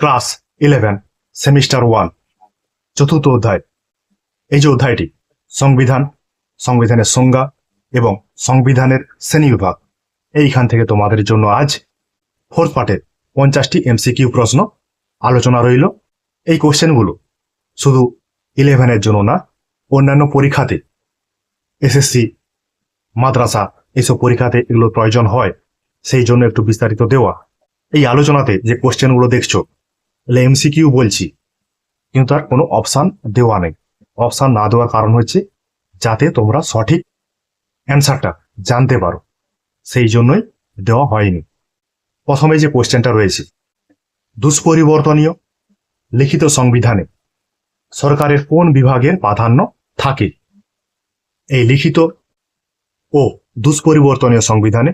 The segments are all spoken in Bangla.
ক্লাস ইলেভেন সেমিস্টার ওয়ান চতুর্থ অধ্যায়। এই যে অধ্যায়টি, সংবিধান, সংবিধানের সংজ্ঞা এবং সংবিধানের শ্রেণি বিভাগ। এইখান থেকে তোমাদের জন্য আজ ফোর্থ পার্টের পঞ্চাশটি এমসিকিউ প্রশ্ন আলোচনা রইল। এই কোশ্চেনগুলো শুধু ইলেভেনের জন্য না, অন্যান্য পরীক্ষাতে এসএসসি মাদ্রাসা এইসব পরীক্ষাতে এগুলো প্রয়োজন হয়। সেই জন্য একটু বিস্তারিত দেওয়া। এই আলোচনাতে যে কোশ্চেনগুলো দেখছ এগুলো এমসিকিউ বলছি। কিন্তু তার কোনো অপশান দেওয়া নেই। অপশান না দেওয়ার কারণ হচ্ছে যাতে তোমরা সঠিক অ্যান্সারটা জানতে পারো। সেই জন্যই দেওয়া হয়নি। প্রথমে যে কোশ্চেনটা রয়েছে, দুষ্পরিবর্তনীয় লিখিত সংবিধানে সরকারের কোন বিভাগের প্রাধান্য থাকে? এই লিখিত ও দুষ্পরিবর্তনীয় সংবিধানে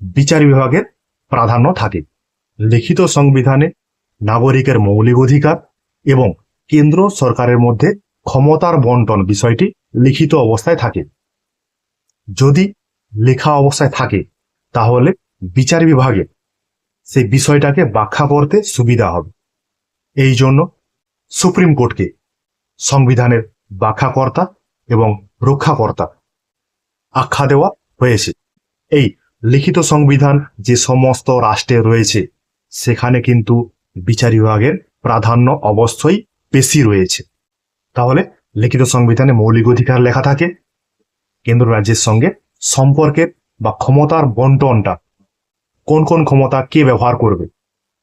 বিচার বিভাগের প্রাধান্য থাকে। লিখিত সংবিধানে নাগরিকের মৌলিক অধিকার এবং কেন্দ্র সরকারের মধ্যে ক্ষমতার বন্টন বিষয়টি লিখিত অবস্থায় থাকে। যদি লেখা অবস্থায় থাকে, তাহলে বিচার বিভাগে সেই বিষয়টাকে ব্যাখ্যা করতে সুবিধা হবে। এই জন্য সুপ্রিম কোর্টকে সংবিধানের ব্যাখ্যাকর্তা এবং রক্ষাকর্তা আখ্যা দেওয়া হয়েছে। এই লিখিত সংবিধান যে সমস্ত রাষ্ট্রে রয়েছে, সেখানে কিন্তু বিচার বিভাগের প্রাধান্য অবশ্যই বেশি রয়েছে। তাহলে লিখিত সংবিধানে মৌলিক অধিকার লেখা থাকে, কেন্দ্র রাজ্যের সঙ্গে সম্পর্কের বা ক্ষমতার বন্টনটা, কোন কোন ক্ষমতা কে ব্যবহার করবে,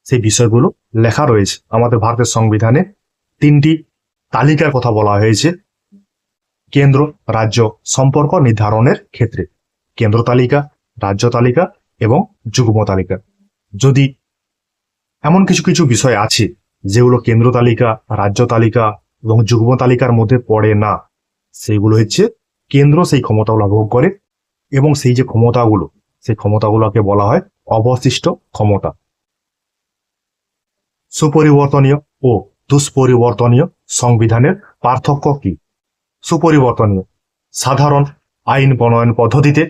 সেই বিষয়গুলো লেখা রয়েছে। আমাদের ভারতের সংবিধানে তিনটি তালিকার কথা বলা হয়েছে, কেন্দ্র, রাজ্য সম্পর্ক নির্ধারণের ক্ষেত্রে। কেন্দ্র তালিকা, রাজ্য তালিকা এবং যুগ্ম তালিকা। যদি এমন কিছু কিছু বিষয় আছে যেগুলো কেন্দ্র তালিকা, রাজ্য তালিকা এবং যুগ্ম তালিকার মধ্যে পড়ে না। সেইগুলো হচ্ছে কেন্দ্র সেই ক্ষমতাগুলো ভোগ করে এবং সেই যে ক্ষমতাগুলো, সেই ক্ষমতাগুলোকে বলা হয় অবশিষ্ট ক্ষমতা। সুপরিবর্তনীয় ও দুষ্পরিবর্তনীয় সংবিধানের পার্থক্য কি? সুপরিবর্তনীয়। সাধারণ আইন প্রণয়ন পদ্ধতিতে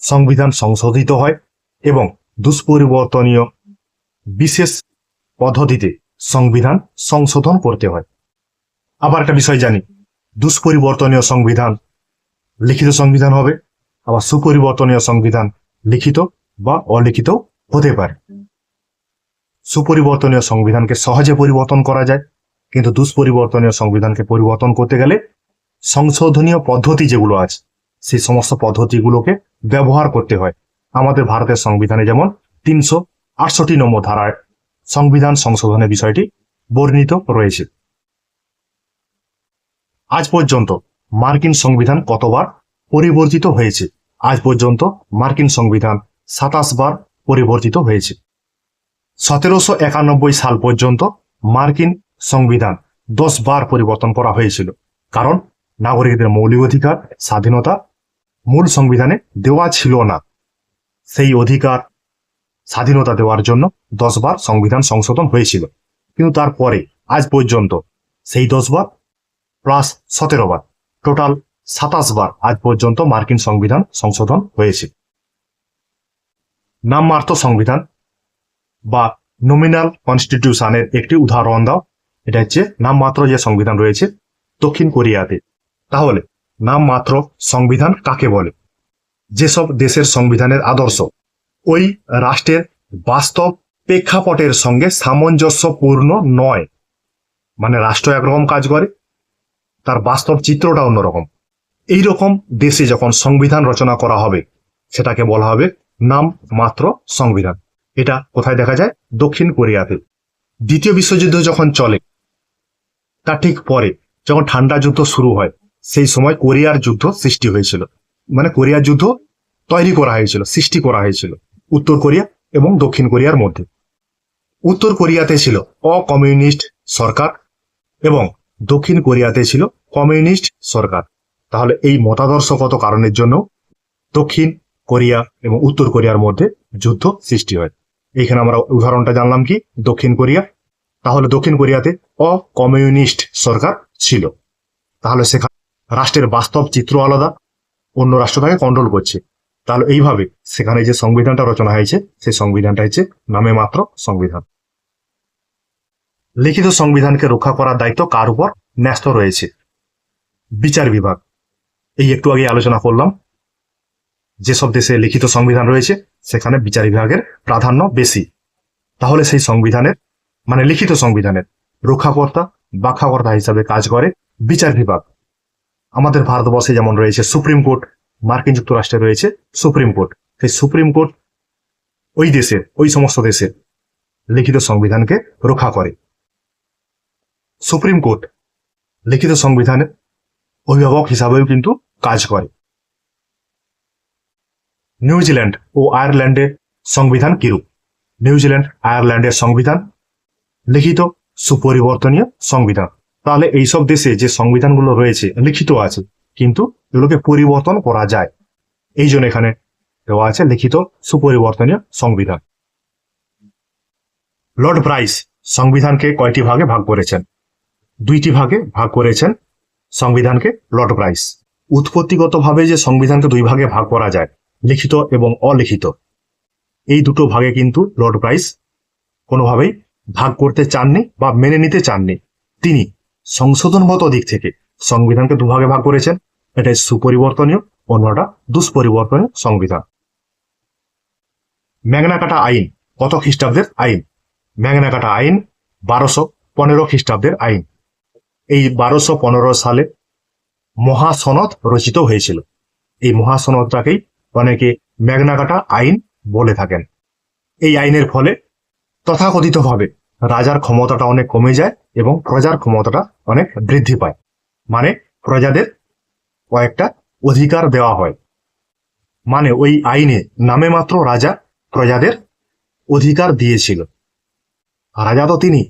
সংবিধান সংশোধিত হয় এবং দুষ্পরিবর্তনীয় বিশেষ পদ্ধতিতে সংবিধান সংশোধন করতে হয়। আবার একটা বিষয় জানি, দুষ্পরিবর্তনীয় সংবিধান, লিখিত সংবিধান হবে, আবার সুপরিবর্তনীয় সংবিধান লিখিত বা অলিখিত হতে পারে। সুপরিবর্তনীয় সংবিধানকে সহজে পরিবর্তন করা যায়, কিন্তু দুষ্পরিবর্তনীয় সংবিধানকে পরিবর্তন করতে গেলে সংশোধনীয় পদ্ধতি যেগুলো আছে, সেই সমস্ত পদ্ধতিগুলোকে ব্যবহার করতে হয়। আমাদের ভারতের সংবিধানে যেমন তিনশো আটষট্টি নম্বর ধারায় সংবিধান সংশোধনের বিষয়টি বর্ণিত রয়েছে। আজ পর্যন্ত মার্কিন সংবিধান কতবার পরিবর্তিত হয়েছে? আজ পর্যন্ত মার্কিন সংবিধান সাতাশ বার পরিবর্তিত হয়েছে। সতেরোশো একানব্বই সাল পর্যন্ত মার্কিন সংবিধান দশ বার পরিবর্তন করা হয়েছিল। কারণ নাগরিকদের মৌলিক অধিকার, স্বাধীনতা মূল সংবিধানে দেওয়া ছিল না। সেই অধিকার স্বাধীনতা দেওয়ার জন্য দশবার সংবিধান সংশোধন হয়েছিল। কিন্তু তারপরে, আজ পর্যন্ত সেই দশবার প্লাস সতেরো বার টোটাল সাতাশ বার আজ পর্যন্ত মার্কিন সংবিধান সংশোধন হয়েছে। নামমাত্র সংবিধান বা নমিনাল কনস্টিটিউশনের একটি উদাহরণ দাও। এটা হচ্ছে নামমাত্র যে সংবিধান রয়েছে দক্ষিণ কোরিয়াতে। তাহলে, নামমাত্র সংবিধান কাকে বলে? যেসব দেশের সংবিধানের আদর্শ ওই রাষ্ট্রের বাস্তব প্রেক্ষাপটের সঙ্গে সামঞ্জস্যপূর্ণ নয়। মানে রাষ্ট্র একরকম কাজ করে, তার বাস্তব চিত্রটা অন্যরকম। এই রকম দেশে যখন সংবিধান রচনা করা হবে, সেটাকে বলা হবে নাম মাত্র সংবিধান। এটা কোথায় দেখা যায়? দক্ষিণ কোরিয়াতে। দ্বিতীয় বিশ্বযুদ্ধ যখন চলে তার ঠিক পরে যখন ঠান্ডা যুদ্ধ শুরু হয়, সেই সময় কোরিয়ার যুদ্ধ সৃষ্টি হয়েছিল। মানে কোরিয়ার যুদ্ধ তৈরি করা হয়েছিল, সৃষ্টি করা হয়েছিল। উত্তর কোরিয়া এবং দক্ষিণ কোরিয়ার মধ্যে। উত্তর কোরিয়াতে ছিল অকমিউনিস্ট সরকার এবং দক্ষিণ কোরিয়াতে ছিল কমিউনিস্ট সরকার। তাহলে এই মতাদর্শগত কারণের জন্য দক্ষিণ কোরিয়া এবং উত্তর কোরিয়ার মধ্যে যুদ্ধ সৃষ্টি হয়। এখানে আমরা উদাহরণটা জানলাম কি? দক্ষিণ কোরিয়া। তাহলে দক্ষিণ কোরিয়াতে অকমিউনিস্ট সরকার ছিল। তাহলে সেখানে রাষ্ট্রের বাস্তব চিত্র আলাদা। অন্য রাষ্ট্র তাকে কন্ট্রোল করছে। তাহলে এইভাবে সেখানে যে সংবিধানটা রচনা হয়েছে, সেই সংবিধানটা হচ্ছে নামে মাত্র সংবিধান। লিখিত সংবিধানকে রক্ষা করার দায়িত্ব কার উপর? ন্যস্ত রয়েছে। বিচার বিভাগ। এই একটু আগে আলোচনা করলাম। যেসব দেশে লিখিত সংবিধান রয়েছে, সেখানে বিচার বিভাগের প্রাধান্য বেশি। তাহলে সেই সংবিধানের মানে লিখিত সংবিধানের রক্ষাকর্তা ব্যাখ্যাকর্তা হিসাবে কাজ করে বিচার বিভাগ। আমাদের ভারতবর্ষে যেমন রয়েছে সুপ্রিম কোর্ট মার্কিন যুক্তরাষ্ট্রে রয়েছে সুপ্রিম কোর্ট। সেই সুপ্রিম কোর্ট ওই দেশের ওই সমস্ত দেশের লিখিত সংবিধানকে রক্ষা করে। সুপ্রিম কোর্ট লিখিত সংবিধানের অভিভাবক হিসাবেও কিন্তু কাজ করে। নিউজিল্যান্ড ও আয়ারল্যান্ডের সংবিধান কিরূপ? নিউজিল্যান্ড, আয়ারল্যান্ডের সংবিধান লিখিত সুপরিবর্তনীয় সংবিধান। তাহলে এইসব দেশে যে সংবিধানগুলো রয়েছে, লিখিত আছে কিন্তু এগুলোকে পরিবর্তন করা যায়। এই জন্য এখানে দেওয়া আছে লিখিত সুপরিবর্তনীয় সংবিধান। লর্ড ব্রাইস সংবিধানকে কয়টি ভাগে ভাগ করেছেন? দুইটি ভাগে ভাগ করেছেন সংবিধানকে লর্ড ব্রাইস উৎপত্তিগতভাবে যে সংবিধানকে দুই ভাগে ভাগ করা যায়, লিখিত এবং অলিখিত, এই দুটো ভাগে কিন্তু লর্ড ব্রাইস কোনোভাবেই ভাগ করতে চাননি বা মেনে নিতে চাননি। তিনি সংশোধনগত দিক থেকে সংবিধানকে দুভাগে ভাগ করেছেন এটা সুপরিবর্তনীয়, অন্যটা দুষ্পরিবর্তনীয় সংবিধান। ম্যাগনাকাটা আইন, কত খ্রিস্টাব্দের আইন? ম্যাগনাকাটা আইন বারোশো পনেরো খ্রিস্টাব্দের আইন। এই বারোশো পনেরো সালে মহাসনদ রচিত হয়েছিল। এই মহাসনদটাকেই অনেকে ম্যাগনাকাটা আইন বলে থাকেন। এই আইনের ফলে তথাকথিতভাবে রাজার ক্ষমতাটা অনেক কমে যায় এবং প্রজার ক্ষমতাটা অনেক বৃদ্ধি পায়। মানে প্রজাদের কয়েকটা অধিকার দেওয়া হয়। মানে ওই আইনে নামে মাত্র রাজা প্রজাদের অধিকার দিয়েছিল। রাজা তো তিনি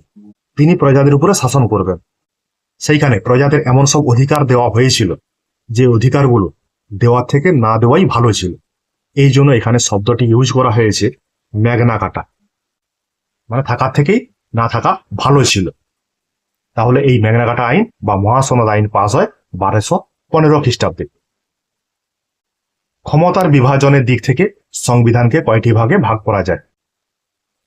তিনি প্রজাদের উপরে শাসন করবেন। সেইখানে প্রজাদের এমন সব অধিকার দেওয়া হয়েছিল যে অধিকারগুলো দেওয়ার থেকে না দেওয়াই ভালো ছিল। এই জন্য এখানে শব্দটি ইউজ করা হয়েছে, ম্যাগনা কাটা। মানে থাকার থেকেই না থাকা ভালো ছিল। তাহলে এই ম্যাগনা কাটা আইন বা মহাসনদ আইন পাস হয় বারোশো পনেরো খ্রিস্টাব্দে। ক্ষমতার বিভাজনের দিক থেকে সংবিধানকে কয়টি ভাগে ভাগ করা যায়?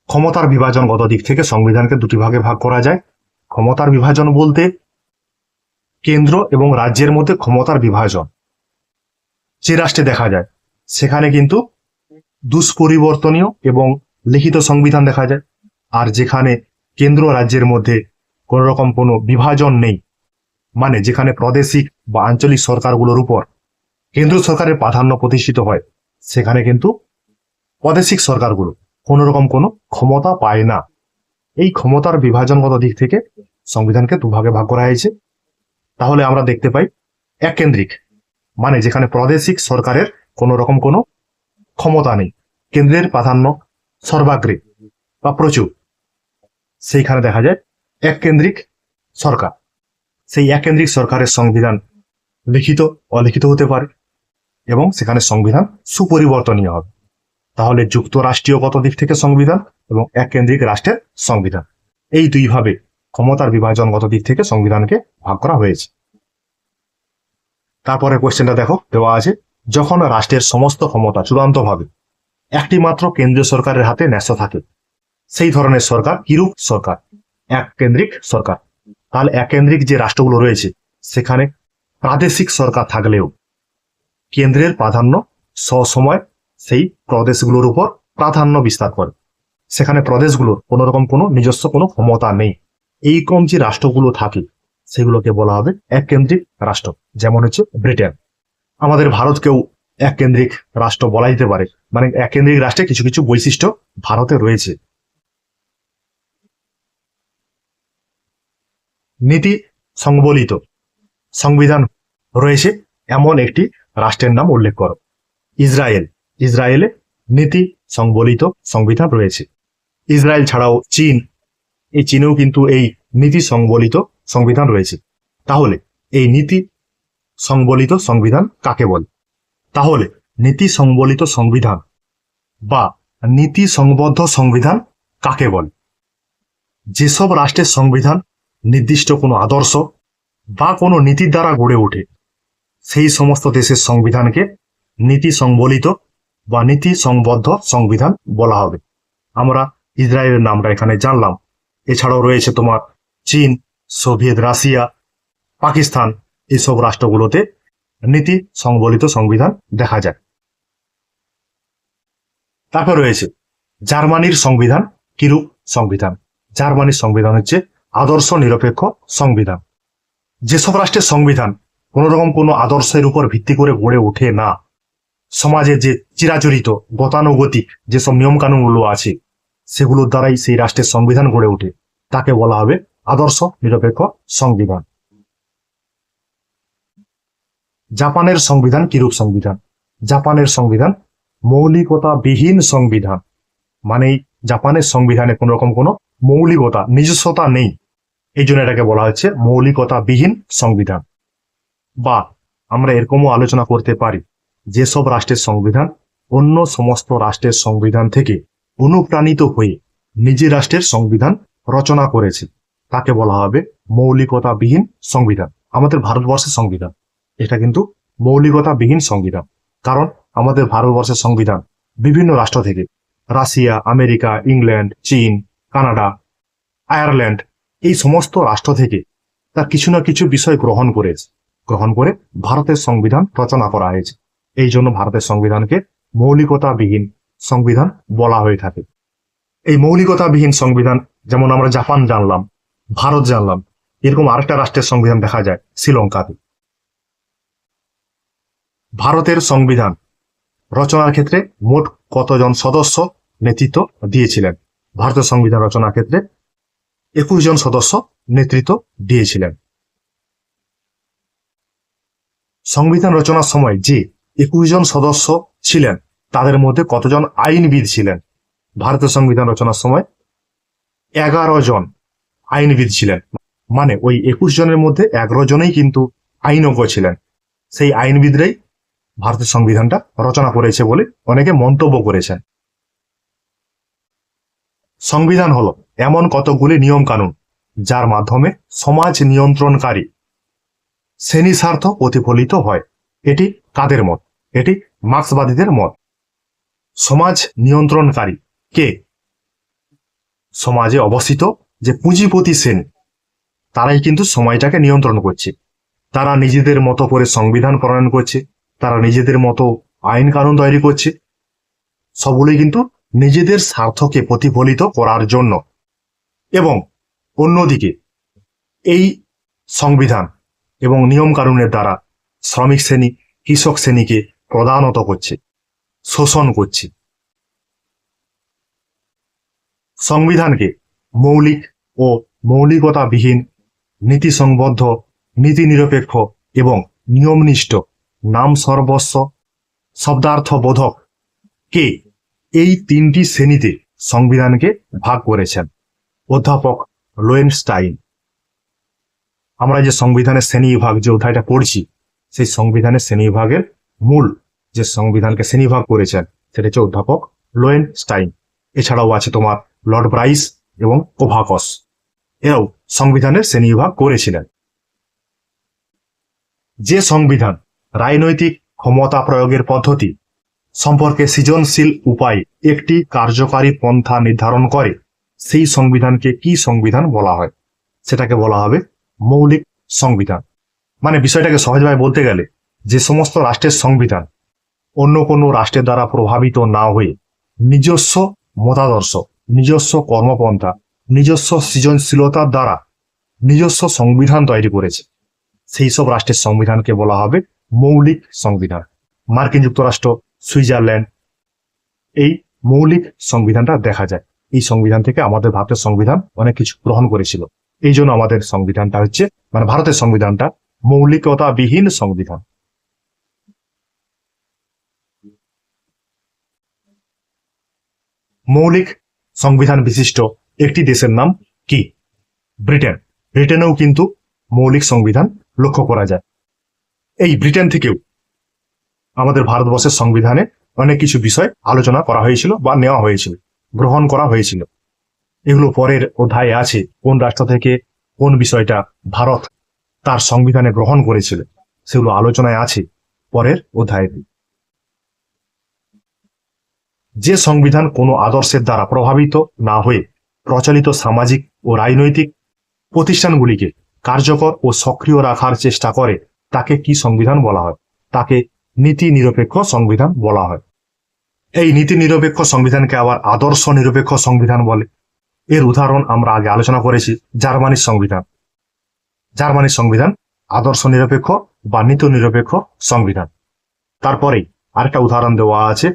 ক্ষমতার বিভাজনগত দিক থেকে সংবিধানকে দুটি ভাগে ভাগ করা যায়। ক্ষমতার বিভাজন বলতে কেন্দ্র এবং রাজ্যের মধ্যে ক্ষমতার বিভাজন। যে রাষ্ট্রে দেখা যায়, সেখানে কিন্তু দুষ্পরিবর্তনীয় এবং লিখিত সংবিধান দেখা যায়। আর যেখানে কেন্দ্র রাজ্যের মধ্যে কোন রকম কোনো বিভাজন নেই। মানে যেখানে প্রাদেশিক বা আঞ্চলিক সরকারগুলোর উপর কেন্দ্র সরকারের প্রাধান্য প্রতিষ্ঠিত হয়, সেখানে কিন্তু প্রাদেশিক সরকারগুলো কোন রকম কোনো ক্ষমতা পায় না। এই ক্ষমতার বিভাজনগত দিক থেকে সংবিধানকে দুভাগে ভাগ করা হয়েছে। তাহলে আমরা দেখতে পাই এক কেন্দ্রিক মানে যেখানে প্রাদেশিক সরকারের কোনো রকম কোনো ক্ষমতা নেই। কেন্দ্রের প্রাধান্য সর্বাগ্রে বা প্রচুর। সেইখানে দেখা যায় এক কেন্দ্রিক সরকার। সেই এক কেন্দ্রিক সরকারের সংবিধান লিখিত, অলিখিত হতে পারে এবং সেখানে সংবিধান সুপরিবর্তনীয় হবে। তাহলে যুক্তরাষ্ট্রীয় কত দিক থেকে সংবিধান এবং এক কেন্দ্রিক রাষ্ট্রের সংবিধান? এই দুইভাবে ক্ষমতার বিভাজনগত দিক থেকে সংবিধানকে ভাগ করা হয়েছে? তারপরে কোশ্চেনটা দেখো, দেওয়া আছে, যখন রাষ্ট্রের সমস্ত ক্ষমতা চূড়ান্তভাবে একটি মাত্র কেন্দ্রীয় সরকারের হাতে ন্যস্ত থাকে, সেই ধরনের সরকার কিরূপ সরকার? এক কেন্দ্রিক সরকার। তাহলে এক কেন্দ্রিক যে রাষ্ট্রগুলো রয়েছে, সেখানে প্রাদেশিক সরকার থাকলেও কেন্দ্রের প্রাধান্য সসময় সেই প্রদেশগুলোর উপর প্রাধান্য বিস্তার করে। সেখানে প্রদেশগুলোর কোনোরকম কোনো নিজস্ব কোনো ক্ষমতা নেই। এই কম যে রাষ্ট্রগুলো থাকে, সেগুলোকে বলা হবে এক কেন্দ্রিক রাষ্ট্র, যেমন হচ্ছে ব্রিটেন। আমাদের ভারতকেও এক কেন্দ্রিক রাষ্ট্র বলা যেতে পারে। মানে এক কেন্দ্রিক রাষ্ট্রে কিছু কিছু বৈশিষ্ট্য ভারতে রয়েছে। নীতি সংবলিত। সংবিধান রয়েছে এমন একটি রাষ্ট্রের নাম উল্লেখ করো। ইসরায়েল। ইসরায়েলে নীতি সংবলিত সংবিধান রয়েছে। ইসরায়েল ছাড়াও চীন। এই চীনেও কিন্তু এই নীতি সংবলিত সংবিধান রয়েছে। তাহলে এই নীতি সংবলিত সংবিধান কাকে বলে? তাহলে নীতি সংবলিত সংবিধান বা নীতি সংবদ্ধ সংবিধান কাকে বলে? যেসব রাষ্ট্রের সংবিধান নির্দিষ্ট কোনো আদর্শ বা কোনো নীতির দ্বারা গড়ে ওঠে। সেই সমস্ত দেশের সংবিধানকে নীতি সংবলিত বা নীতি সংবদ্ধ সংবিধান বলা হবে। আমরা ইসরায়েলের নামটা এখানে জানলাম। এছাড়াও রয়েছে তোমার চীন, সোভিয়েত রাশিয়া, পাকিস্তান এইসব রাষ্ট্রগুলোতে নীতি সংবলিত সংবিধান দেখা যায়। তারপর রয়েছে জার্মানির সংবিধান, কিরূপ সংবিধান? জার্মানির সংবিধান হচ্ছে আদর্শ নিরপেক্ষ সংবিধান। যেসব রাষ্ট্রের সংবিধান কোন রকম কোনো আদর্শের উপর ভিত্তি করে গড়ে ওঠে না, সমাজে যে চিরাচরিত, গতানুগতিক যেসব নিয়ম কানুনগুলো আছে, সেগুলোর দ্বারাই সেই রাষ্ট্রের সংবিধান গড়ে ওঠে। তাকে বলা হবে আদর্শ নিরপেক্ষ সংবিধান। জাপানের সংবিধান কিরূপ সংবিধান? জাপানের সংবিধান মৌলিকতাবিহীন সংবিধান। মানে জাপানের সংবিধানে কোন রকম কোনো মৌলিকতা, নিজস্বতা নেই। এই জন্য এটাকে বলা হচ্ছে মৌলিকতাবিহীন সংবিধান। বা আমরা এরকমও আলোচনা করতে পারি যেসব রাষ্ট্রের সংবিধান অন্য সমস্ত রাষ্ট্রের সংবিধান থেকে অনুপ্রাণিত হয়ে নিজের রাষ্ট্রের সংবিধান রচনা করেছে। তাকে বলা হবে মৌলিকতাবিহীন সংবিধান। আমাদের ভারতবর্ষের সংবিধান। এটা কিন্তু মৌলিকতাবিহীন সংবিধান। কারণ আমাদের ভারতবর্ষের সংবিধান বিভিন্ন রাষ্ট্র থেকে। রাশিয়া, আমেরিকা, ইংল্যান্ড, চীন, কানাডা, আয়ারল্যান্ড এই সমস্ত রাষ্ট্র থেকে তার কিছু না কিছু বিষয় গ্রহণ করেছে। গ্রহণ করে ভারতের সংবিধান রচনা করা হয়েছে। এই জন্য ভারতের সংবিধানকে মৌলিকতাবিহীন সংবিধান বলা হয়ে থাকে। এই মৌলিকতাবিহীন সংবিধান, যেমন আমরা জাপান জানলাম, ভারত জানলাম, এরকম আরেকটা রাষ্ট্রের সংবিধান দেখা যায়, শ্রীলঙ্কাতে। ভারতের সংবিধান রচনার ক্ষেত্রে মোট কতজন সদস্য নেতৃত্ব দিয়েছিলেন? ভারতের সংবিধান রচনার ক্ষেত্রে একুশ জন সদস্য নেতৃত্ব দিয়েছিলেন। সংবিধান রচনার সময় যে একুশ জন সদস্য ছিলেন, তাদের মধ্যে কতজন আইনবিদ ছিলেন? ভারতের সংবিধান রচনার সময় এগারো জন আইনবিদ ছিলেন। মানে ওই একুশ জনের মধ্যে এগারো জনেই কিন্তু আইনজ্ঞ ছিলেন। সেই আইনবিদরাই ভারতের সংবিধানটা রচনা করেছে বলে অনেকে মন্তব্য করেছেন। সংবিধান হলো এমন কতগুলি নিয়ম কানুন যার মাধ্যমে সমাজ নিয়ন্ত্রণকারী শ্রেণি স্বার্থ প্রতিফলিত হয়? এটি কাদের মত? এটি মার্ক্সবাদীদের মত। সমাজ নিয়ন্ত্রণকারী কে? সমাজে অবস্থিত যে পুঁজিপতি শ্রেণি, তারাই কিন্তু সময়টাকে নিয়ন্ত্রণ করছে। তারা নিজেদের মতো করে সংবিধান প্রণয়ন করছে, তারা নিজেদের মতো আইন কানুন তৈরি করছে। সবগুলোই কিন্তু নিজেদের স্বার্থকে প্রতিফলিত করার জন্য এবং অন্যদিকে এই সংবিধান এবং নিয়ম কানুনের দ্বারা শ্রমিক শ্রেণি, কৃষক শ্রেণীকে প্রধানত করছে, শোষণ করছে। সংবিধানকে মৌলিক ও মৌলিকতাবিহীন, নীতিসংবদ্ধ নীতি নিরপেক্ষ এবং নিয়মনিষ্ঠ নাম সর্বস্ব শব্দার্থবোধক কে এই তিনটি শ্রেণীতে সংবিধানকে ভাগ করেছেন। অধ্যাপক লোয়েনস্টাইন আমরা যে সংবিধানের শ্রেণীবিভাগ যে অধ্যায়টা পড়ছি, সেই সংবিধানের শ্রেণীবিভাগের মূল যে সংবিধানকে শ্রেণীভাগ করেছেন, সেটা হচ্ছে অধ্যাপক লোয়েন স্টাইন। এছাড়াও আছে তোমার লর্ড ব্রাইস এবং কোভাকস এরাও সংবিধানের শ্রেণীবিভাগ করেছিলেন। যে সংবিধান রাজনৈতিক ক্ষমতা প্রয়োগের পদ্ধতি সম্পর্কে সৃজনশীল উপায় একটি কার্যকারী পন্থা নির্ধারণ করে সেই সংবিধানকে কি সংবিধান বলা হয়? সেটাকে বলা হবে মৌলিক সংবিধান। মানে বিষয়টাকে সহজভাবে বলতে গেলে যে সমস্ত রাষ্ট্রের সংবিধান অন্য কোনো রাষ্ট্রের দ্বারা প্রভাবিত না হয়ে নিজস্ব মতাদর্শ, নিজস্ব কর্মপন্থা, নিজস্ব সৃজনশীলতার দ্বারা নিজস্ব সংবিধান তৈরি করেছে। সেই সব রাষ্ট্রের সংবিধানকে বলা হবে মৌলিক সংবিধান। মার্কিন যুক্তরাষ্ট্র, সুইজারল্যান্ড, এই মৌলিক সংবিধানটা দেখা যায়। এই সংবিধান থেকে আমাদের ভারতের সংবিধান অনেক কিছু গ্রহণ করেছিল। এই জন্য আমাদের সংবিধানটা হচ্ছে মানে ভারতের সংবিধানটা মৌলিকতাবিহীন সংবিধান। মৌলিক সংবিধান বিশিষ্ট একটি দেশের নাম কি? ব্রিটেন। ব্রিটেনেও কিন্তু মৌলিক সংবিধান লক্ষ্য করা যায়। এই ব্রিটেন থেকেও আমাদের ভারতবর্ষের সংবিধানে অনেক কিছু বিষয় আলোচনা করা হয়েছিল বা নেওয়া হয়েছিল। গ্রহণ করা হয়েছিল। এগুলো পরের অধ্যায়ে আছে, কোন রাষ্ট্র থেকে কোন বিষয়টা ভারত তার সংবিধানে গ্রহণ করেছিল। সেগুলো আলোচনায় আছে পরের অধ্যায়ে যে সংবিধান কোনো আদর্শের দ্বারা প্রভাবিত না হয়ে প্রচলিত সামাজিক ও রাজনৈতিক প্রতিষ্ঠানগুলিকে কার্যকর ও সক্রিয় রাখার চেষ্টা করে, তাকে কি সংবিধান বলা হয়? তাকে নীতি নিরপেক্ষ সংবিধান বলা হয়। এই নীতি নিরপেক্ষ সংবিধানকে আবার আদর্শ নিরপেক্ষ সংবিধান বলে। এর উদাহরণ আমরা আগে আলোচনা করেছি, জার্মানির সংবিধান। জার্মানির সংবিধান আদর্শ নিরপেক্ষ বা নীতি নিরপেক্ষ সংবিধান। তারপরে আরেকটা উদাহরণ দেওয়া আছে।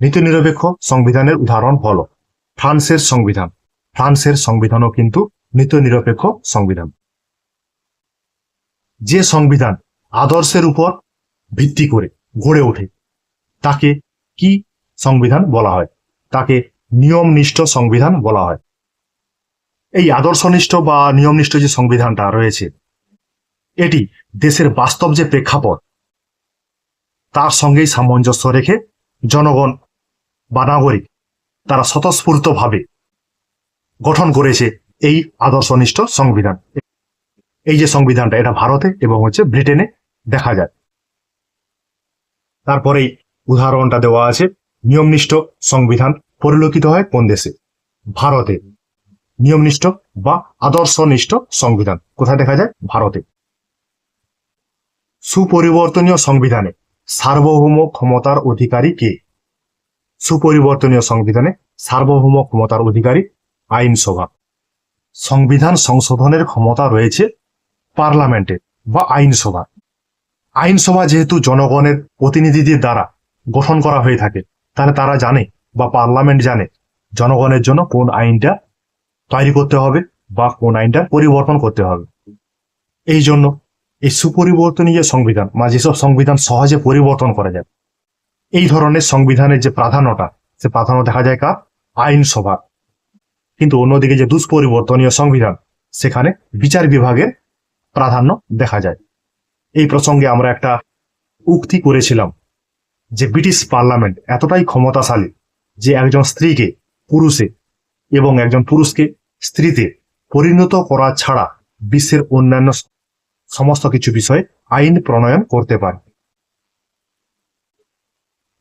নীতি নিরপেক্ষ সংবিধানের উদাহরণ হল, ফ্রান্সের সংবিধান। ফ্রান্সের সংবিধানও কিন্তু নীতি নিরপেক্ষ সংবিধান। যে সংবিধান আদর্শের উপর ভিত্তি করে গড়ে ওঠে, তাকে কি সংবিধান বলা হয়। তাকে নিয়মনিষ্ঠ সংবিধান বলা হয়। এই আদর্শনিষ্ঠ বা নিয়মনিষ্ঠ যে সংবিধানটা রয়েছে, এটি দেশের বাস্তব যে প্রেক্ষাপট, তার সঙ্গেই সামঞ্জস্য রেখে জনগণ বা নাগরিক তারা স্বতঃস্ফূর্তভাবে গঠন করেছে এই আদর্শনিষ্ঠ সংবিধান। এই যে সংবিধানটা, এটা ভারতে এবং হচ্ছে ব্রিটেনে দেখা যায়। তারপরেই উদাহরণটা দেওয়া আছে। নিয়মনিষ্ঠ সংবিধান পরিলক্ষিত হয় কোন দেশে? ভারতে নিয়মনিষ্ঠ বা আদর্শনিষ্ঠ সংবিধান। কোথায় দেখা যায়? ভারতে সুপরিবর্তনীয় সংবিধানে সার্বভৌম ক্ষমতার অধিকারী কে? সুপরিবর্তনীয় সংবিধানে সার্বভৌম ক্ষমতার অধিকারী আইনসভা। সংবিধান সংশোধনের ক্ষমতা রয়েছে পার্লামেন্টের বা আইনসভা। আইনসভা যেহেতু জনগণের প্রতিনিধিদের দ্বারা গঠন করা হয়ে থাকে তাহলে তারা জানে বা পার্লামেন্ট জানে জনগণের জন্য কোন আইনটা তৈরি করতে হবে বা কোন আইনটা পরিবর্তন করতে হবে। এই জন্য এই সুপরিবর্তনীয় সংবিধান বা যেসব সংবিধান সহজে পরিবর্তন করা যায়, এই ধরনের সংবিধানের যে প্রাধান্যটা, সে প্রাধান্য দেখা যায় কার? আইনসভা। কিন্তু অন্যদিকে যে দুষ্পরিবর্তনীয় সংবিধান, সেখানে বিচার বিভাগের প্রাধান্য দেখা যায়। এই প্রসঙ্গে আমরা একটা উক্তি করেছিলাম। যে ব্রিটিশ পার্লামেন্ট এতটাই ক্ষমতাশালী যে একজন স্ত্রীকে, পুরুষে এবং একজন পুরুষকে স্ত্রীতে পরিণত করা ছাড়া বিশ্বের অন্যান্য সমস্ত কিছু বিষয়ে আইন প্রণয়ন করতে পারে।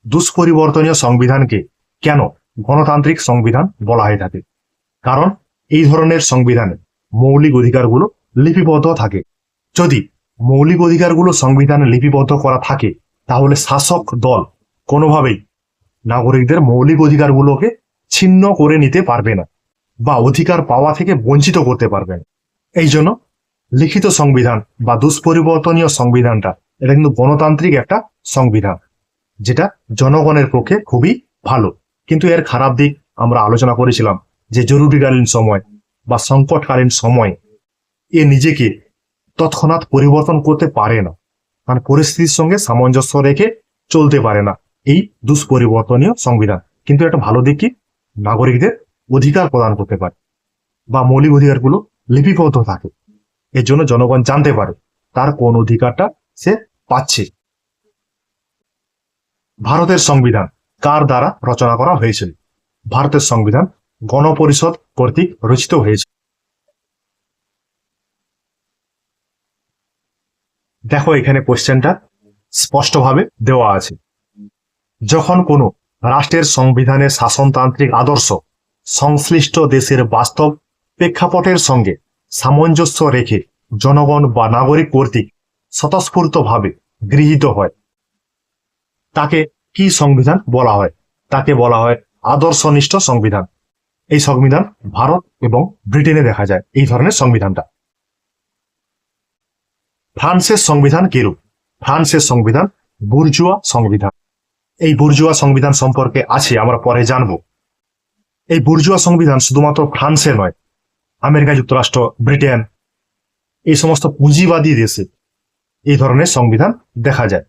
দুষ্পরিবর্তনীয় সংবিধানকে কেন গণতান্ত্রিক সংবিধান বলা হয়ে থাকে? কারণ এই ধরনের সংবিধানে মৌলিক অধিকারগুলো লিপিবদ্ধ থাকে। যদি মৌলিক অধিকারগুলো সংবিধানে লিপিবদ্ধ করা থাকে তাহলে শাসক দল কোনোভাবেই নাগরিকদের মৌলিক অধিকারগুলোকে ছিন্ন করে নিতে পারবে না বা অধিকার পাওয়া থেকে বঞ্চিত করতে পারবে না। এই জন্য লিখিত সংবিধান বা দুষ্পরিবর্তনীয় সংবিধানটা, এটা কিন্তু গণতান্ত্রিক একটা সংবিধান, যেটা জনগণের পক্ষে খুবই ভালো। কিন্তু এর খারাপ দিক আমরা আলোচনা করেছিলাম যে জরুরিকালীন সময় বা সংকটকালীন সময় এ নিজেকে তৎক্ষণাৎ পরিবর্তন করতে পারে না। মানে পরিস্থিতির সঙ্গে সামঞ্জস্য রেখে চলতে পারে না। এই দুষ্পরিবর্তনীয় সংবিধান। কিন্তু একটা ভালো দিক কি? নাগরিকদের অধিকার প্রদান করতে পারে বা মৌলিক অধিকারগুলো লিপিবদ্ধ থাকে। এর জন্য জনগণ জানতে পারে তার কোন অধিকারটা সে পাচ্ছে। ভারতের সংবিধান কার দ্বারা রচনা করা হয়েছিল? ভারতের সংবিধান গণপরিষদ কর্তৃক রচিত হয়েছে দেখো এখানে কোশ্চেনটা স্পষ্টভাবে দেওয়া আছে। যখন কোনো রাষ্ট্রের সংবিধানের শাসনতান্ত্রিক আদর্শ সংশ্লিষ্ট দেশের বাস্তব প্রেক্ষাপটের সঙ্গে সামঞ্জস্য রেখে জনগণ বা নাগরিক কর্তৃক স্বতঃস্ফূর্তভাবে গৃহীত হয়, তাকে কি সংবিধান বলা হয়? তাকে বলা হয় আদর্শনিষ্ঠ সংবিধান। এই সংবিধান ভারত এবং ব্রিটেনে দেখা যায়, এই ধরনের সংবিধানটা। ফ্রান্সের সংবিধান কিরূপ ফ্রান্সের সংবিধান, বুর্জুয়া সংবিধান। এই বুর্জুয়া সংবিধান সম্পর্কে আছে, আমরা পরে জানব। এই বুর্জুয়া সংবিধান শুধুমাত্র ফ্রান্সে নয়, আমেরিকা, যুক্তরাষ্ট্র, ব্রিটেন, এই সমস্ত পুঁজিবাদী দেশে এই ধরনের সংবিধান দেখা যায়।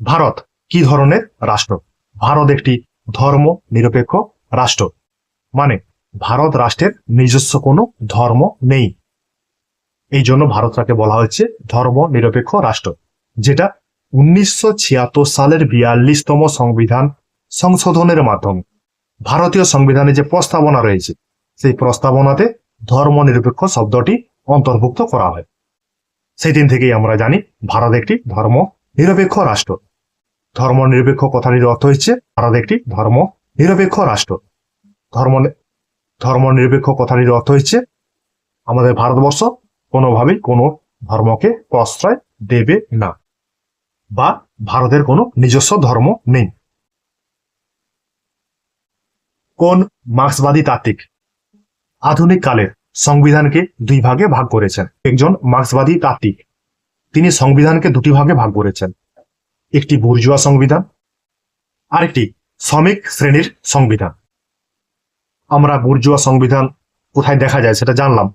ভারত কি ধরনের রাষ্ট্র? ভারত একটি ধর্ম নিরপেক্ষ রাষ্ট্র। মানে ভারত রাষ্ট্রের নিজস্ব কোনো ধর্ম নেই। এই জন্য ভারতটাকে বলা হয়েছে ধর্ম নিরপেক্ষ রাষ্ট্র, যেটা উনিশশো ছিয়াত্তর সালের বিয়াল্লিশতম সংবিধান সংশোধনের মাধ্যমে ভারতীয় সংবিধানে যে প্রস্তাবনা রয়েছে, সেই প্রস্তাবনাতে ধর্ম নিরপেক্ষ শব্দটি অন্তর্ভুক্ত করা হয়। সেই দিন থেকেই আমরা জানি ভারত একটি ধর্ম নিরপেক্ষ রাষ্ট্র। ধর্ম নিরপেক্ষ কথাটির অর্থ হচ্ছে ভারত একটি ধর্ম নিরপেক্ষ রাষ্ট্র। ধর্ম ধর্ম নিরপেক্ষ কথাটির অর্থ হচ্ছে আমাদের ভারতবর্ষ কোনোভাবেই কোনো ধর্মকে প্রশ্রয় দেবে না বা ভারতের কোনো নিজস্ব ধর্ম নেই। কোন মার্ক্সবাদী তাত্ত্বিক আধুনিক কালের সংবিধানকে দুই ভাগে ভাগ করেছেন? একজন মার্ক্সবাদী তাত্ত্বিক, তিনি সংবিধানকে দুটি ভাগে ভাগ করেছেন। একটি বুর্জুয়া সংবিধান, আরেকটি শ্রমিক শ্রেণির সংবিধান। আমরা বুর্জুয়া সংবিধান কোথায় দেখা যায় সেটা জানলাম।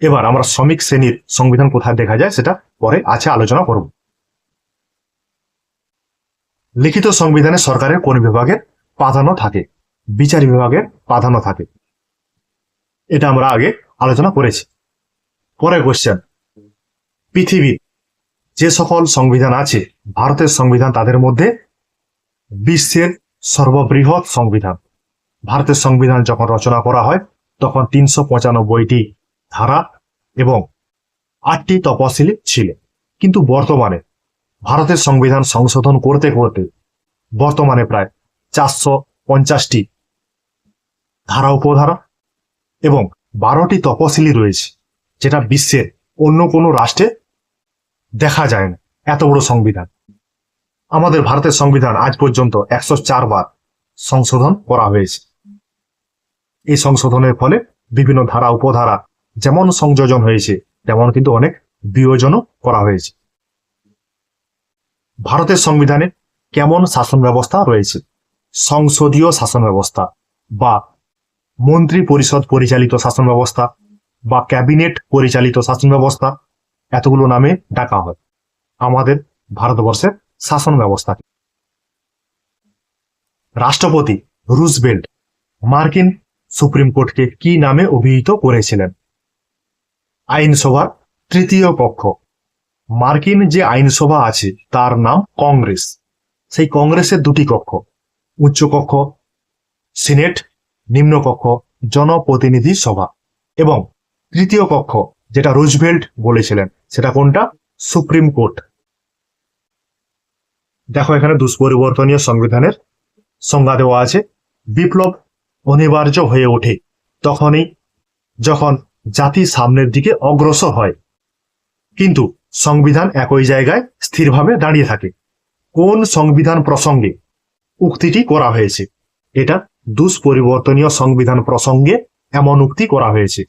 এবার আমরা শ্রমিক শ্রেণির সংবিধান কোথায় দেখা যায় সেটা পরে আছে আলোচনা করব। লিখিত সংবিধানে সরকারের কোন বিভাগের প্রাধান্য থাকে? বিচার বিভাগের প্রাধান্য থাকে। এটা আমরা আগে আলোচনা করেছি। পরে কোশ্চেন পৃথিবীর যে সকল সংবিধান আছে, ভারতের সংবিধান তাদের মধ্যে বিশ্বের সর্ববৃহৎ সংবিধান। ভারতের সংবিধান যখন রচনা করা হয়, তখন তিনশো পঁচানব্বইটি ধারা এবং আটটি তপশিলি ছিল। কিন্তু বর্তমানে ভারতের সংবিধান সংশোধন করতে করতে বর্তমানে প্রায় চারশো পঞ্চাশটি ধারা, উপধারা এবং বারোটি তপশিলি রয়েছে, যেটা বিশ্বের অন্য কোনো রাষ্ট্রে দেখা যায় না। এত বড় সংবিধান। আমাদের ভারতের সংবিধান আজ পর্যন্ত একশো চার বার সংশোধন করা হয়েছে। এই সংশোধনের ফলে বিভিন্ন ধারা, উপধারা যেমন সংযোজন হয়েছে, তেমন কিন্তু অনেক বিয়োজনও করা হয়েছে। ভারতের সংবিধানে কেমন শাসন ব্যবস্থা রয়েছে? সংসদীয় শাসন ব্যবস্থা বা মন্ত্রী পরিষদ পরিচালিত শাসন ব্যবস্থা বা ক্যাবিনেট পরিচালিত শাসন ব্যবস্থা, এতগুলো নামে ডাকা হয়। আমাদের ভারতবর্ষের শাসন ব্যবস্থা। রাষ্ট্রপতি রুজবেল্ট মার্কিন সুপ্রিম কোর্টকে কি নামে অভিহিত করেছিলেন? আইনসভার তৃতীয় কক্ষ মার্কিন যে আইনসভা আছে, তার নাম কংগ্রেস। সেই কংগ্রেসের দুটি কক্ষ উচ্চ কক্ষ সিনেট নিম্ন কক্ষ জনপ্রতিনিধি সভা এবং তৃতীয় কক্ষ, যেটা রুজভেল্ট বলেছিলেন, সেটা কোনটা? Supreme court. দেখো এখানে দুষ্পরিবর্তনীয় সংবিধানের সংজ্ঞা দেওয়া আছে। বিপ্লব অনিবার্য হয়ে ওঠে তখনই যখন জাতি সামনের দিকে অগ্রসর হয়। কিন্তু সংবিধান একই জায়গায় স্থিরভাবে দাঁড়িয়ে থাকে। কোন সংবিধান প্রসঙ্গে উক্তিটি করা হয়েছে? এটা দুষ্পরিবর্তনীয় সংবিধান প্রসঙ্গে এমন উক্তি করা হয়েছে।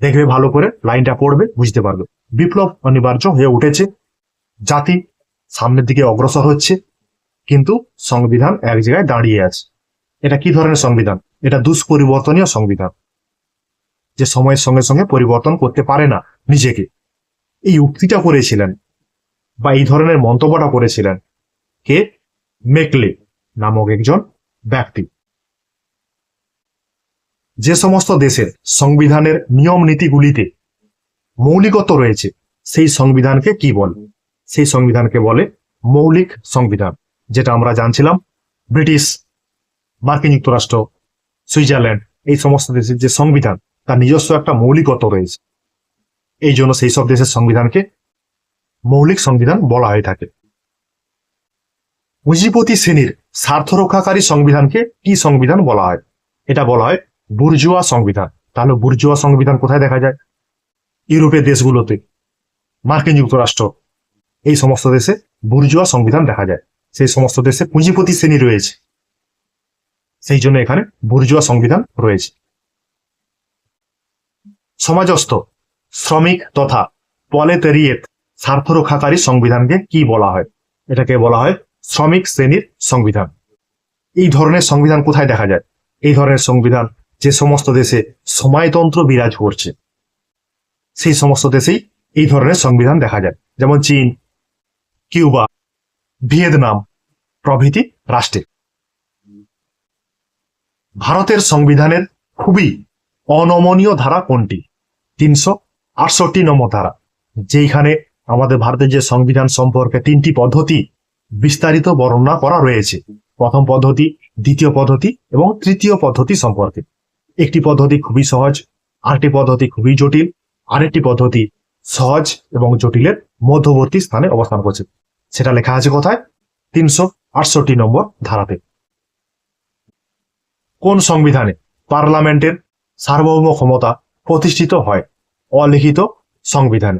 দেখবে ভালো করে লাইনটা পড়বে, বুঝতে পারবে। বিপ্লব অনিবার্য হয়ে উঠেছে। জাতি সামনের দিকে অগ্রসর হচ্ছে, কিন্তু সংবিধান এক জায়গায় দাঁড়িয়ে আছে। এটা কি ধরনের সংবিধান? এটা দুষ্পরিবর্তনীয় সংবিধান। যে সময়ের সঙ্গে সঙ্গে পরিবর্তন করতে পারে না নিজেকে। এই উক্তিটা করেছিলেন বা এই ধরনের মন্তব্যটা করেছিলেন কে? মেকলে নামক একজন ব্যক্তি। যে সমস্ত দেশের সংবিধানের নিয়ম নীতিগুলিতে মৌলিকত্ব রয়েছে, সেই সংবিধানকে কি বলে? সেই সংবিধানকে বলে মৌলিক সংবিধান, যেটা আমরা জানছিলাম ব্রিটিশ, মার্কিন যুক্তরাষ্ট্র, সুইজারল্যান্ড, এই সমস্ত দেশের যে সংবিধান তার নিজস্ব একটা মৌলিকত্ব রয়েছে। এই জন্য সেই সব দেশের সংবিধানকে মৌলিক সংবিধান বলা হয়ে থাকে। পুঁজিপতি শ্রেণির স্বার্থ রক্ষাকারী সংবিধানকে কি সংবিধান বলা হয়? এটা বলা হয় বুর্জুয়া সংবিধান। তাহলে বুর্জুয়া সংবিধান কোথায় দেখা যায়? ইউরোপের দেশগুলোতে। মার্কিন যুক্তরাষ্ট্র। এই সমস্ত দেশে বুর্জুয়া সংবিধান দেখা যায়। সেই সমস্ত দেশে পুঁজিপতি শ্রেণি রয়েছে। সেই জন্য এখানে বুর্জুয়া সংবিধান রয়েছে। সমাজস্থ, শ্রমিক তথা পলেতেরিয়েত স্বার্থ রক্ষাকারী সংবিধানকে কি বলা হয়? এটাকে বলা হয় শ্রমিক শ্রেণির সংবিধান। এই ধরনের সংবিধান কোথায় দেখা যায়? এই ধরনের সংবিধান যে সমস্ত দেশে সময়তন্ত্র বিরাজ করছে, সেই সমস্ত দেশেই এই ধরনের সংবিধান দেখা যায়। যেমন চীন, কিউবা, ভিয়েতনাম প্রভৃতি রাষ্ট্রে। ভারতের সংবিধানের খুবই অনমনীয় ধারা কোনটি? তিনশো আটষট্টি নম্বর ধারা যেখানে আমাদের ভারতের যে সংবিধান সম্পর্কে তিনটি পদ্ধতি বিস্তারিত বর্ণনা করা রয়েছে। প্রথম পদ্ধতি, দ্বিতীয় পদ্ধতি এবং তৃতীয় পদ্ধতি সম্পর্কে। একটি পদ্ধতি খুবই সহজ, আরেকটি পদ্ধতি খুবই জটিল, আরেকটি পদ্ধতি সহজ এবং জটিলের মধ্যবর্তী স্থানে অবস্থান করছে। সেটা লেখা আছে কোথায়? তিনশো আটষট্টি নম্বর ধারাতে। কোন সংবিধানে পার্লামেন্টের সার্বভৌম ক্ষমতা প্রতিষ্ঠিত হয়। অলিখিত সংবিধানে।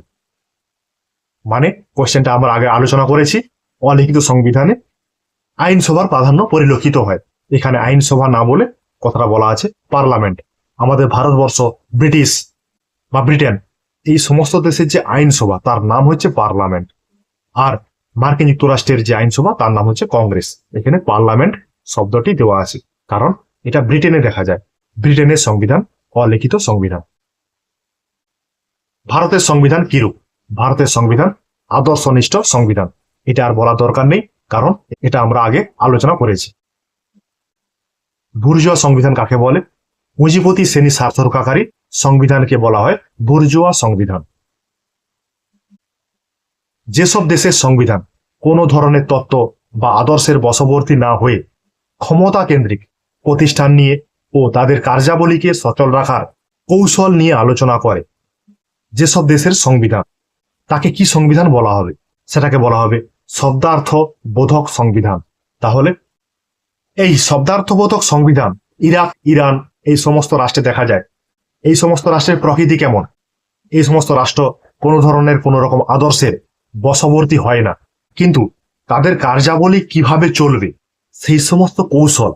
মানে কোয়েশ্চেনটা আমরা আগে আলোচনা করেছি। অলিখিত সংবিধানে আইনসভার প্রাধান্য পরিলক্ষিত হয়। এখানে আইনসভা না বলে কথাটা বলা আছে পার্লামেন্ট। আমাদের ভারতবর্ষ, ব্রিটিশ বা ব্রিটেন, এই সমস্ত দেশের যে আইনসভা, তার নাম হচ্ছে পার্লামেন্ট। আর মার্কিন যুক্তরাষ্ট্রের যে আইনসভা, তার নাম হচ্ছে কংগ্রেস। এখানে পার্লামেন্ট শব্দটি দেওয়া আছে। কারণ এটা ব্রিটেনে দেখা যায়। ব্রিটেনের সংবিধান, অলিখিত সংবিধান। ভারতের সংবিধান কিরূপ? ভারতের সংবিধান, আদর্শনিষ্ঠ সংবিধান। এটা আর বলা দরকার নেই, কারণ এটা আমরা আগে আলোচনা করেছি। বুর্জুয়া সংবিধান কাকে বলে? পুঁজিপতি শ্রেণি স্বার্থ রক্ষাকারী সংবিধানকে বলা হয় বুর্জুয়া সংবিধান। যেসব দেশের সংবিধান কোনো ধরনের তত্ত্ব বা আদর্শের বশবর্তী না হয়ে ক্ষমতা কেন্দ্রিক প্রতিষ্ঠান নিয়ে ও তাদের কার্যাবলীকে সচল রাখার কৌশল নিয়ে আলোচনা করে যেসব দেশের সংবিধান, তাকে কি সংবিধান বলা হবে? সেটাকে বলা হবে শব্দার্থ বোধক সংবিধান। তাহলে এই শব্দার্থবোধক সংবিধান, ইরাক, ইরান, এই সমস্ত রাষ্ট্রে দেখা যায়। এই সমস্ত রাষ্ট্রের প্রকৃতি কেমন? এই সমস্ত রাষ্ট্র কোনো ধরনের কোনো রকম আদর্শের বশবর্তী হয় না। কিন্তু তাদের কার্যাবলী কীভাবে চলবে? সেই সমস্ত কৌশল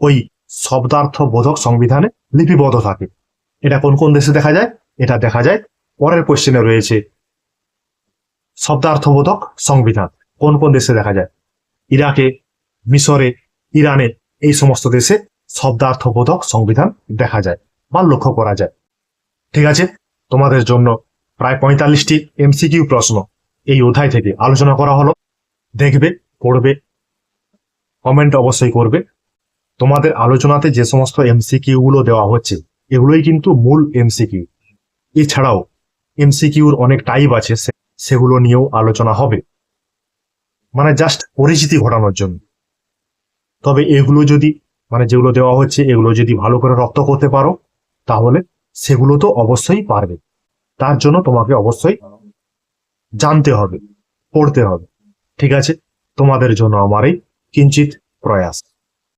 ওই শব্দার্থ বোধক সংবিধানে লিপিবদ্ধ থাকে। এটা কোন কোন দেশে দেখা যায়? এটা দেখা যায় পরের কোশ্চেনে রয়েছে শব্দার্থবোধক সংবিধান। কোন কোন দেশে দেখা যায়? ইরাকে, মিশরে, ইরানে এই সমস্ত দেশে শব্দার্থবোধক সংবিধান দেখা যায় বা লক্ষ্য করা যায়। ঠিক আছে? তোমাদের জন্য প্রায় পঁয়তাল্লিশটি এমসিকিউ প্রশ্ন এই অধ্যায় থেকে আলোচনা করা হলো। দেখবে, পড়বে কমেন্ট অবশ্যই করবে। তোমাদের আলোচনাতে যে সমস্ত এমসিকিউ গুলো দেওয়া হচ্ছে, এগুলোই কিন্তু মূল এমসিকিউ। এছাড়াও এমসিকিউর অনেক টাইপ আছে সেগুলো নিয়েও আলোচনা হবে। মানে জাস্ট পরিচিতি ঘটানোর জন্য। তবে এগুলো যদি মানে যেগুলো দেওয়া হচ্ছে, এগুলো যদি ভালো করে রপ্ত করতে পারো, তাহলে সেগুলো তো অবশ্যই পারবে। তার জন্য তোমাকে অবশ্যই জানতে হবে, পড়তে হবে। ঠিক আছে? তোমাদের জন্য আমার এই কিঞ্চিত প্রয়াস।